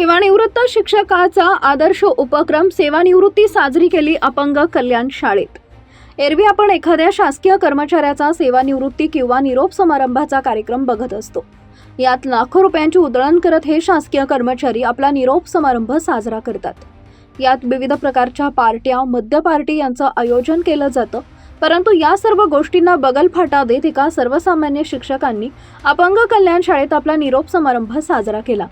सेवानिवृत्त शिक्षकाचा आदर्श उपक्रम सेवानिवृत्ती साजरी केली अपंग कल्याण शाळेत. एरवी आपण एखाद्या शासकीय कर्मचाऱ्याचा सेवानिवृत्ती किंवा निरोप समारंभाचा कार्यक्रम बघत असतो. यात लाखो रुपयांची उधळण करत हे शासकीय कर्मचारी आपला निरोप समारंभ साजरा करतात. यात विविध प्रकारच्या पार्ट्या मद्य पार्टी यांचं आयोजन केलं जातं. परंतु या सर्व गोष्टींना बगलफाटा देत एका सर्वसामान्य शिक्षकांनी अपंग कल्याण शाळेत आपला निरोप समारंभ साजरा केला.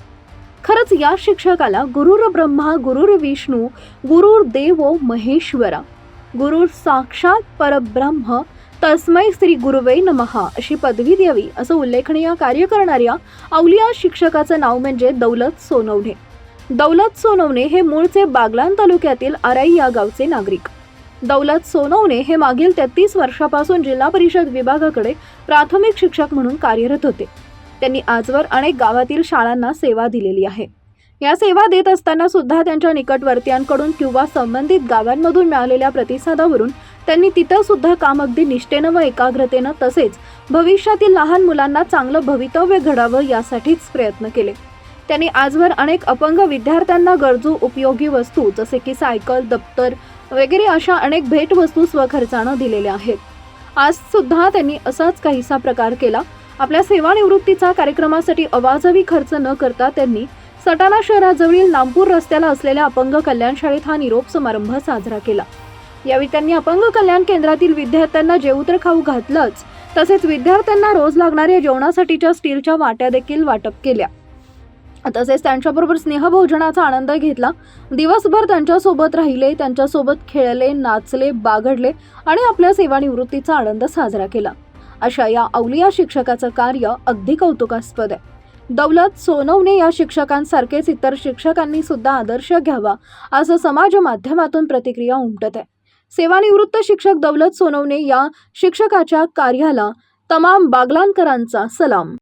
खरंच या शिक्षकाला गुरुर ब्रह्मा गुरुर विष्णू गुरुर देवो महेश्वरा गुरुर साक्षात परब्रह्म तस्मै श्री गुरुवे नमहा अशी पदवी द्यावी असं उल्लेखनीय कार्य करणाऱ्या अवलिया शिक्षकाचं नाव म्हणजे दौलत सोनवणे. दौलत सोनवणे हे मूळचे बागलान तालुक्यातील आराई या गावचे नागरिक. दौलत सोनवणे हे मागील तेहतीस वर्षापासून जिल्हा परिषद विभागाकडे प्राथमिक शिक्षक म्हणून कार्यरत होते. त्यांनी आजवर अनेक गावातील शाळांना सेवा दिलेली आहे. या सेवा देत असताना सुद्धा त्यांच्या निकटवर्तीयांकडून किंवा संबंधित गावांमधून मिळालेल्या प्रतिसादावरून त्यांनी तिथं सुद्धा काम अगदी निष्ठेनं व एकाग्रतेनं तसेच भविष्यातील लहान मुलांना चांगलं भवितव्य घडावं यासाठीच प्रयत्न केले. त्यांनी आजवर अनेक अपंग विद्यार्थ्यांना गरजू उपयोगी वस्तू जसे की सायकल दप्तर वगैरे अशा अनेक भेटवस्तू स्वखर्चानं दिलेल्या आहेत. आज सुद्धा त्यांनी असाच काहीसा प्रकार केला आपल्या सेवानिवृत्तीचा कार्यक्रमासाठी अवाजवी खर्च न करता त्यांनी सटाणा शहराजवळील नामपूर रस्त्याला असलेल्या अपंग कल्याण शाळेत हा निरोप समारंभ साजरा केला. यावेळी त्यांनी अपंग कल्याण केंद्रातील विद्यार्थ्यांना जेवूतर खाऊ घातलंच तसेच विद्यार्थ्यांना रोज लागणाऱ्या जेवणासाठीच्या स्टीलच्या वाट्या देखील वाटप केल्या. तसेच त्यांच्याबरोबर स्नेहभोजनाचा आनंद घेतला. दिवसभर त्यांच्यासोबत राहिले त्यांच्यासोबत खेळले नाचले बागडले आणि आपल्या सेवानिवृत्तीचा आनंद साजरा केला. अशा या अवलिया शिक्षकाचं कार्य अगदी कौतुकास्पद आहे. दौलत सोनवणे या शिक्षकांसारखेच इतर शिक्षकांनी सुद्धा आदर्श घ्यावा असं समाज माध्यमातून प्रतिक्रिया उमटत आहे. सेवानिवृत्त शिक्षक दौलत सोनवणे या शिक्षकाच्या कार्याला तमाम बागलांकरांचा सलाम.